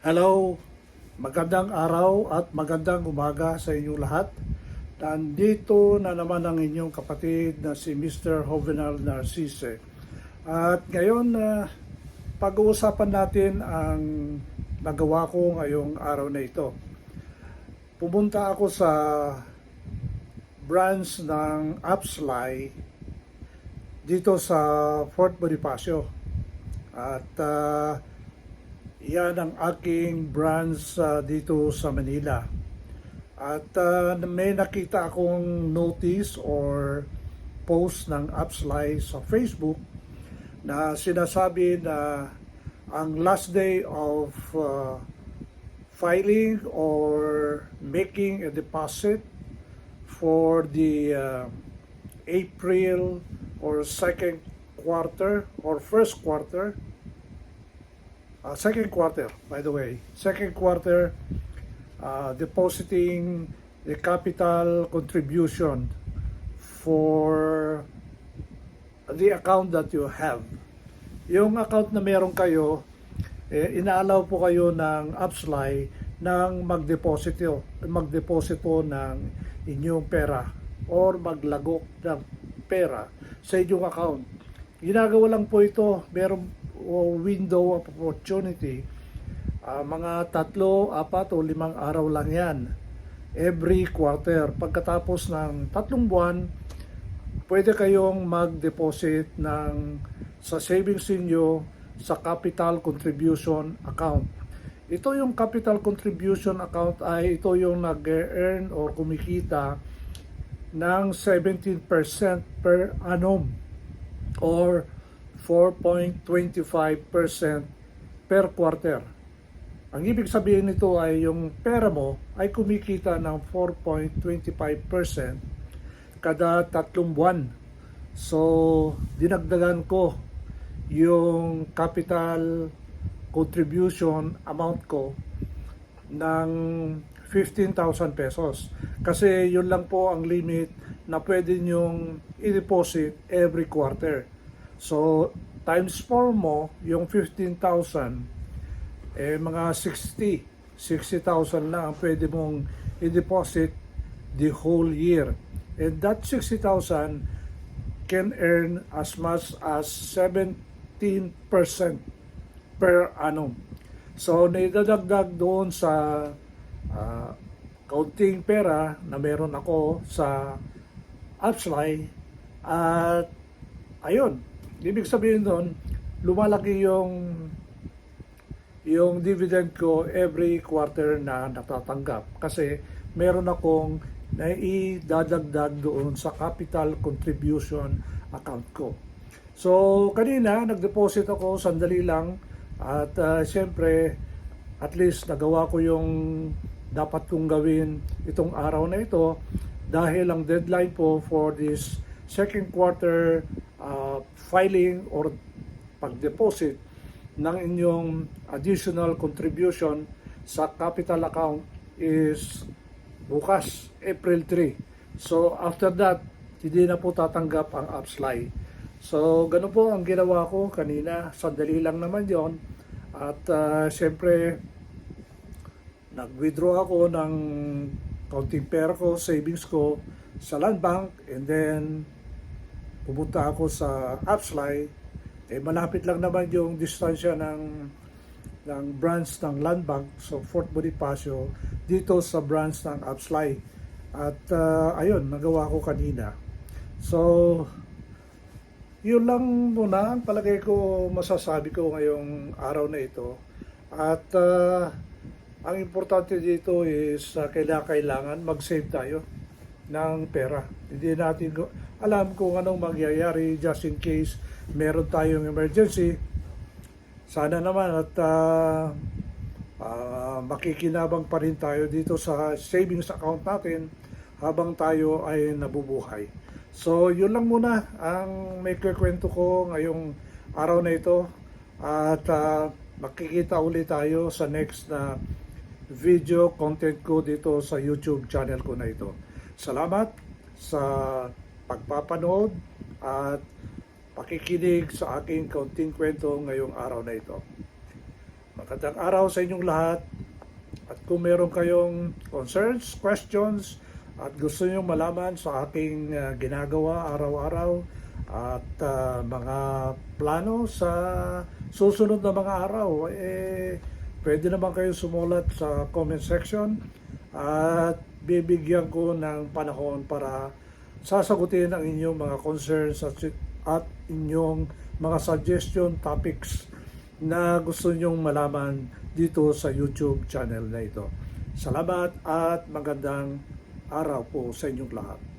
Hello, magandang araw at magandang umaga sa inyong lahat. Nandito na naman ang inyong kapatid na si Mr. Jovenal Narcisse. At ngayon, uh, pag-uusapan natin ang nagawa ko ngayong araw na ito. Pumunta ako sa branch ng Upsly dito sa Fort Bonifacio. At uh, yan ang aking branch uh, dito sa Manila. At uh, may nakita akong notice or post ng Upsly sa Facebook na sinasabi na ang last day of uh, filing or making a deposit for the uh, April or second quarter or first quarter uh, second quarter, by the way, second quarter, uh, depositing the capital contribution for the account that you have. Yung account na meron kayo, eh, inaalaw po kayo ng Upsly ng magdeposito, magdeposito ng inyong pera or maglagok ng pera sa inyong account. Ginagawa lang po ito, meron window of opportunity. Ah, mga tatlo, apat o limang araw lang yan. Every quarter. Pagkatapos ng tatlong buwan, pwede kayong mag-deposit ng sa savings ninyo sa capital contribution account. Ito yung capital contribution account ay ito yung nag-earn or kumikita ng 17% per annum or 4.25% per quarter. Ang ibig sabihin nito ay yung pera mo ay kumikita ng 4.25% kada tatlong buwan. So, dinagdagan ko yung capital contribution amount ko ng 15,000 pesos. Kasi yun lang po ang limit na pwede nyong i-deposit every quarter. So, times 4 mo, yung 15,000, eh mga 60, 60,000 lang ang pwede mong i-deposit the whole year. And that 60,000 can earn as much as 17% per annum. So, naidadagdag doon sa uh, kaunting pera na meron ako sa Upsly at ayun, ibig sabihin doon, lumalaki yung yung dividend ko every quarter na natatanggap kasi meron akong naidadagdag doon sa capital contribution account ko. So, kanina, nag-deposit ako sandali lang at uh, siyempre, at least nagawa ko yung dapat kong gawin itong araw na ito dahil ang deadline po for this second quarter uh, filing or pag-deposit ng inyong additional contribution sa capital account is bukas, April 3. So after that, hindi na po tatanggap ang Upsly. So ganun po ang ginawa ko kanina, sandali lang naman yon At uh, siyempre, nag-withdraw ako ng kaunting pera ko, savings ko sa land bank and then pumunta ako sa Upsly eh malapit lang naman yung distansya ng ng branch ng land bank so Fort Bonifacio dito sa branch ng Upsly at uh, ayun nagawa ko kanina. So yun lang muna ang palagay ko masasabi ko ngayong araw na ito. At uh, ang importante dito is uh, kailangan, kailangan mag-save tayo ng pera. Hindi natin alam kung anong mangyayari just in case meron tayong emergency. Sana naman at uh, uh, makikinabang pa rin tayo dito sa savings account natin habang tayo ay nabubuhay. So, yun lang muna ang may kwento ko ngayong araw na ito. At uh, makikita ulit tayo sa next na video content ko dito sa YouTube channel ko na ito. Salamat sa pagpapanood at pakikinig sa aking kaunting kwento ngayong araw na ito. Magandang araw sa inyong lahat. At kung meron kayong concerns, questions, at gusto nyo malaman sa aking uh, ginagawa araw-araw at uh, mga plano sa susunod na mga araw, eh, pwede naman kayo sumulat sa comment section at bibigyan ko ng panahon para sasagutin ang inyong mga concerns at, inyong mga suggestion topics na gusto nyong malaman dito sa YouTube channel na ito. Salamat at magandang araw po sa inyong lahat.